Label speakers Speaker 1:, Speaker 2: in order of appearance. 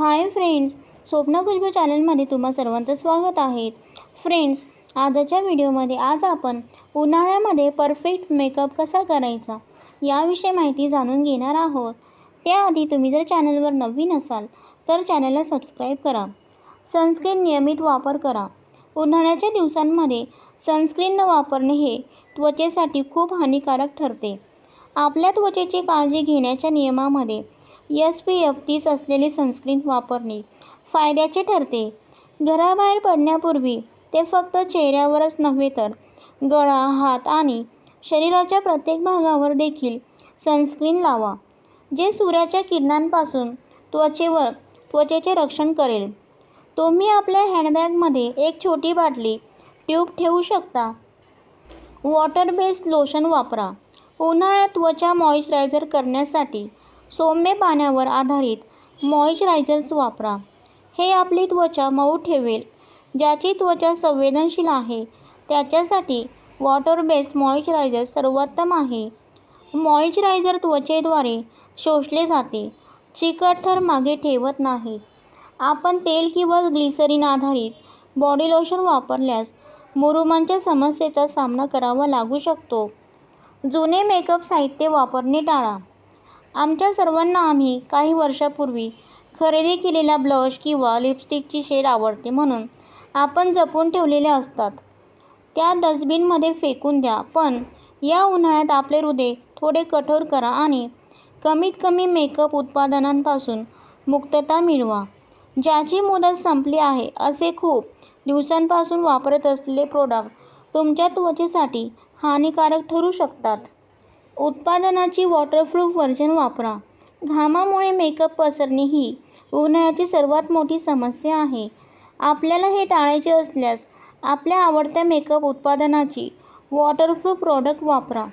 Speaker 1: Hi friends स्वप्न खुशबू चॅनलमध्ये तुम्हा सर्वांचं स्वागत आहे. फ्रेंड्स आजच्या व्हिडिओमध्ये आज आपण उन्हाळ्यामध्ये परफेक्ट मेकअप कसा करायचा याविषयी माहिती जाणून घेणार आहोत. त्याआधी तुम्ही जर चॅनलवर नवीन असाल तर चॅनलला सबस्क्राईब करा. सनस्क्रीन नियमित वापर करा. उन्हाळ्याच्या दिवसांमध्ये सनस्क्रीन न वापरणे हे त्वचेसाठी खूप हानिकारक ठरते. आपल्या त्वचेची काळजी घेण्याच्या नियमामध्ये एस पी एफ तीस असलेली सनस्क्रीन वापरणे फायद्याचे ठरते. घराबाहेर पडण्यापूर्वी ते फक्त चेहऱ्यावरच नव्हे तर गळा हात आणि शरीराच्या प्रत्येक भागावर देखील सनस्क्रीन लावा जे सूर्याच्या किरणांपासून त्वचेवर त्वचेचे रक्षण करेल. तुम्ही आपल्या हँडबॅगमध्ये एक छोटी बाटली ट्यूब ठेवू शकता. वॉटर बेस्ड लोशन वापरा. उन्हाळ्यात त्वचा मॉइश्चरायझर करण्यासाठी सौम्य पाण्यावर आधारित मॉइश्चरायझर्स वापरा. हे आपली त्वचा मऊ ठेवेल. ज्याची त्वचा संवेदनशील आहे त्याच्यासाठी वॉटर बेस्ड मॉइश्चरायझर सर्वोत्तम आहे. मॉइश्चरायझर त्वचेद्वारे शोषले जाते चिकट थर मागे ठेवत नाही. आपण तेल किंवा ग्लिसरीन आधारित बॉडी लोशन वापरल्यास मुरुमांच्या समस्येचा सामना करावा लागू शकतो. जुने मेकअप साहित्य वापरणे टाळा. आमच्या सर्वांना आम्ही काही वर्षापूर्वी खरेदी केलेला ब्लश किंवा लिपस्टिकची शेड आवडते म्हणून आपण जपून ठेवलेल्या असतात. त्या डस्टबिनमध्ये फेकून द्या पण या उन्हाळ्यात आपले हृदय थोडे कठोर करा आणि कमीत कमी मेकअप उत्पादनांपासून मुक्तता मिळवा. ज्याची मुदत संपली आहे असे खूप दिवसांपासून वापरत असलेले प्रोडक्ट तुमच्या त्वचेसाठी हानिकारक ठरू शकतात. उत्पादनाची वॉटरप्रूफ व्हर्जन वापरा. घामामुळे मेकअप पसरणे ही उन्हाळ्याची सर्वात मोठी समस्या आहे. आपल्याला हे टाळायचे असल्यास आपल्या आवडत्या मेकअप उत्पादनाची वॉटरप्रूफ प्रॉडक्ट वापरा.